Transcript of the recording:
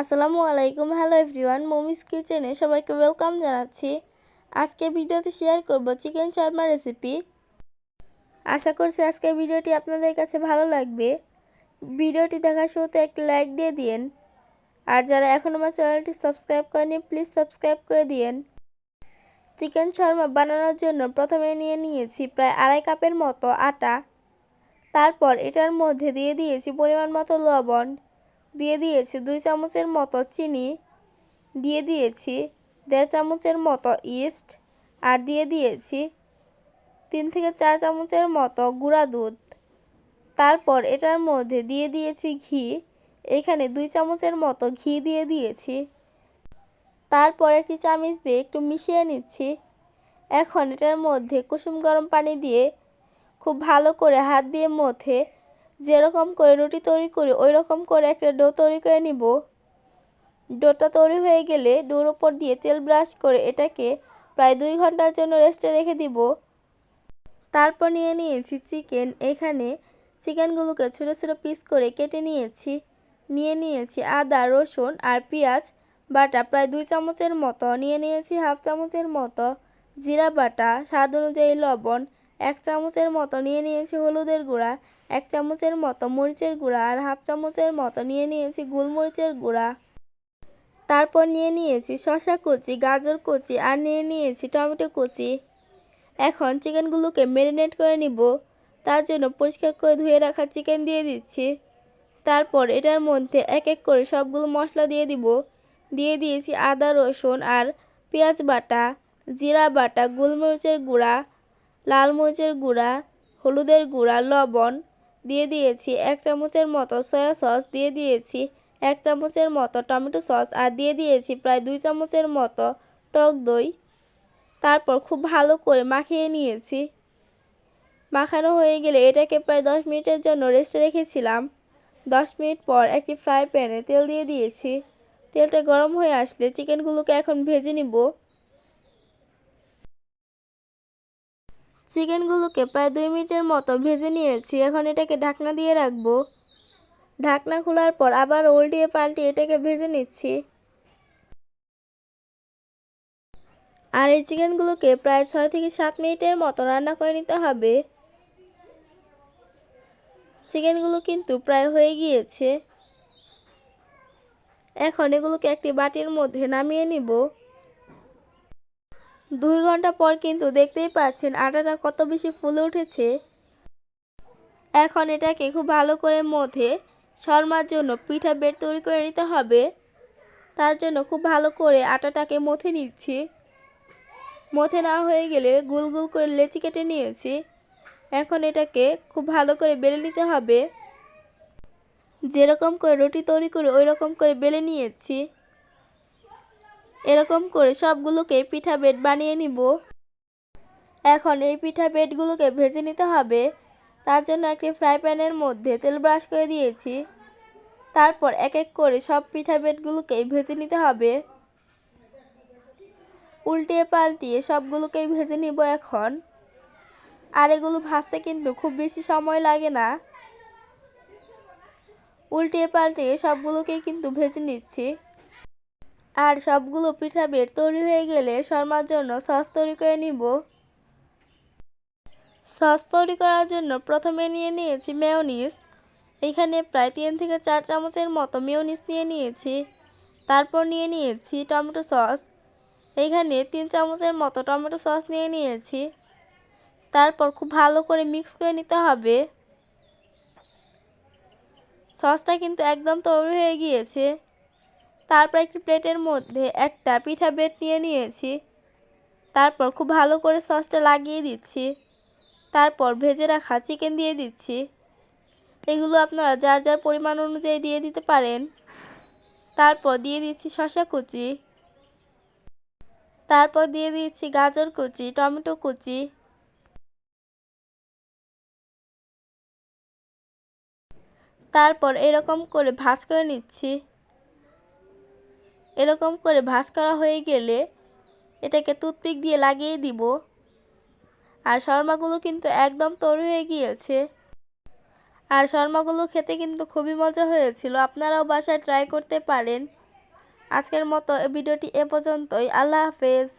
আসসালামু আলাইকুম। Hello everyone মমিস কিচেনে সবাইকে ওয়েলকাম জানাচ্ছি। আজকে ভিডিওতে শেয়ার করব চিকেন শর্মা রেসিপি আশা করছি আজকে ভিডিওটি আপনাদের কাছে ভালো লাগবে। ভিডিওটি দেখার শুরুতে একটি লাইক দিয়ে দিন আর যারা এখনও আমার চ্যানেলটি সাবস্ক্রাইব করেনি প্লিজ সাবস্ক্রাইব করে দিন চিকেন শর্মা বানানোর জন্য প্রথমে নিয়ে নিয়েছি প্রায় আড়াই কাপের মতো আটা। তারপর এটার মধ্যে দিয়ে দিয়েছি পরিমাণ মতো লবণ। দিয়ে দিয়েছি দুই চামচের মতো চিনি দিয়ে দিয়েছি দেড় চামচের মতো ইস্ট আর দিয়ে দিয়েছি তিন থেকে চার চামচের মতো গুঁড়া দুধ। তারপর এটার মধ্যে দিয়ে দিয়েছি ঘি, এখানে দুই চামচের মতো ঘি দিয়ে দিয়েছি। তারপর একটি চামচ দিয়ে একটু মিশিয়ে নিচ্ছি। এখন এটার মধ্যে কুসুম গরম পানি দিয়ে খুব ভালো করে হাত দিয়ে মথে যেরকম করে রুটি তৈরি করি ওই রকম করে একটা ডো তৈরি করে নিব। ডোটা তৈরি হয়ে গেলে ডোর ওপর দিয়ে তেল ব্রাশ করে এটাকে প্রায় দুই ঘণ্টার জন্য রেস্টে রেখে দিব। তারপর নিয়ে নিয়েছি চিকেন। এখানে চিকেনগুলোকে ছোটো ছোটো পিস করে কেটে নিয়েছি। নিয়ে নিয়েছি আদা, রসুন আর পেঁয়াজ বাটা প্রায় দুই চামচের মতো। নিয়ে নিয়েছি হাফ চামচের মতো জিরা বাটা, স্বাদ অনুযায়ী লবণ এক চামচের মতো নিয়ে নিয়েছি হলুদের গুঁড়া, এক চামচের মতো মরিচের গুঁড়া আর হাফ চামচের মতো নিয়ে নিয়েছি গোলমরিচের গুঁড়া। তারপর নিয়ে নিয়েছি শসা কুচি, গাজর কুচি আর নিয়ে নিয়েছি টমেটো কুচি। এখন চিকেনগুলোকে ম্যারিনেট করে নিব। তার জন্য পরিষ্কার করে ধুয়ে রাখা চিকেন দিয়ে দিচ্ছি। তারপর এটার মধ্যে এক এক করে সবগুলো মশলা দিয়ে দিব। দিয়ে দিয়েছি আদা রসুন আর পেঁয়াজ বাটা, জিরা বাটা, গোলমরিচের গুঁড়া লাল মরিচের গুঁড়া, হলুদের গুঁড়া, লবণ দিয়ে দিয়েছি এক চামচের মতো সয়া সস দিয়ে দিয়েছি এক চামচের মতো টমেটো সস আর দিয়ে দিয়েছি প্রায় দুই চামচের মতো টক দই। তারপর খুব ভালো করে মাখিয়ে নিয়েছি। মাখানো হয়ে গেলে এটাকে প্রায় দশ মিনিটের জন্য রেস্টে রেখেছিলাম। দশ মিনিট পর একটি ফ্রাই প্যানে তেল দিয়ে দিয়েছি। তেলটা গরম হয়ে আসলে চিকেনগুলোকে এখন ভেজে নিব। চিকেনগুলোকে প্রায় দুই মিনিটের মতো ভেজে নিয়েছি। এখন এটাকে ঢাকনা দিয়ে রাখব। ঢাকনা খোলার পর আবার উল্টিয়ে পাল্টিয়ে এটাকে ভেজে নিচ্ছি। আর এই চিকেনগুলোকে প্রায় ছয় থেকে সাত মিনিটের মতো রান্না করে নিতে হবে। চিকেনগুলো কিন্তু প্রায় হয়ে গিয়েছে। এখন এগুলোকে একটি বাটির মধ্যে নামিয়ে নিব। দুই ঘণ্টা পর কিন্তু দেখতেই পাচ্ছেন আটাটা কত বেশি ফুলে উঠেছে। এখন এটাকে খুব ভালো করে মধ্যে শর্মার জন্য পিঠা বেড তৈরি করে নিতে হবে। তার জন্য খুব ভালো করে আটাটাকে মথে নিচ্ছি। মথে না হয়ে গেলে গুল গুল করে লেচি কেটে নিয়েছি। এখন এটাকে খুব ভালো করে বেলে নিতে হবে। যেরকম করে রুটি তৈরি করে ওই রকম করে বেলে নিয়েছি। এরকম করে সবগুলোকে পিঠা বেড বানিয়ে নিব। এখন এই পিঠা বেডগুলোকে ভেজে নিতে হবে। তার জন্য একটি ফ্রাই প্যানের মধ্যে তেল ব্রাশ করে দিয়েছি। তারপর এক এক করে সব পিঠা বেডগুলোকেই ভেজে নিতে হবে। উল্টিয়ে পাল্টিয়ে সবগুলোকেই ভেজে নিব এখন। আর এগুলো ভাজতে কিন্তু খুব বেশি সময় লাগে না। উল্টিয়ে পাল্টিয়ে সবগুলোকেই কিন্তু ভেজে নিচ্ছি। আর সবগুলো পিঠা বেড তৈরি হয়ে গেলে শর্মার জন্য সস তৈরি করে নিব। সস তৈরি করার জন্য প্রথমে নিয়ে নিয়েছি মেয়নিস এখানে প্রায় তিন থেকে চার চামচের মতো মেয়নিস নিয়ে নিয়েছি। তারপর নিয়ে নিয়েছি টমেটো সস। এখানে তিন চামচের মতো টমেটো সস নিয়ে নিয়েছি। তারপর খুব ভালো করে মিক্স করে নিতে হবে। সসটা কিন্তু একদম তৈরি হয়ে গিয়েছে। তারপর একটি প্লেটের মধ্যে একটা পিঠা বেড নিয়ে নিয়েছি। তারপর খুব ভালো করে সসটা লাগিয়ে দিচ্ছি। তারপর ভেজে রাখা চিকেন দিয়ে দিচ্ছি। এগুলো আপনারা যার যার পরিমাণ অনুযায়ী দিয়ে দিতে পারেন। তারপর দিয়ে দিচ্ছি শশা কুচি। তারপর দিয়ে দিচ্ছি গাজর কুচি, টমেটো কুচি। তারপর এরকম করে ভাজ করে নিচ্ছি। এরকম করে ভাঁজ করা হয়ে গেলে এটাকে টুথপিক দিয়ে লাগিয়ে দিব। আর শর্মাগুলো কিন্তু একদম তৈরি হয়ে গিয়েছে। আর শর্মাগুলো খেতে কিন্তু খুবই মজা হয়েছিল। আপনারাও বাসায় ট্রাই করতে পারেন। আজকের মতো ভিডিওটি এ পর্যন্তই। আল্লাহ হাফেজ।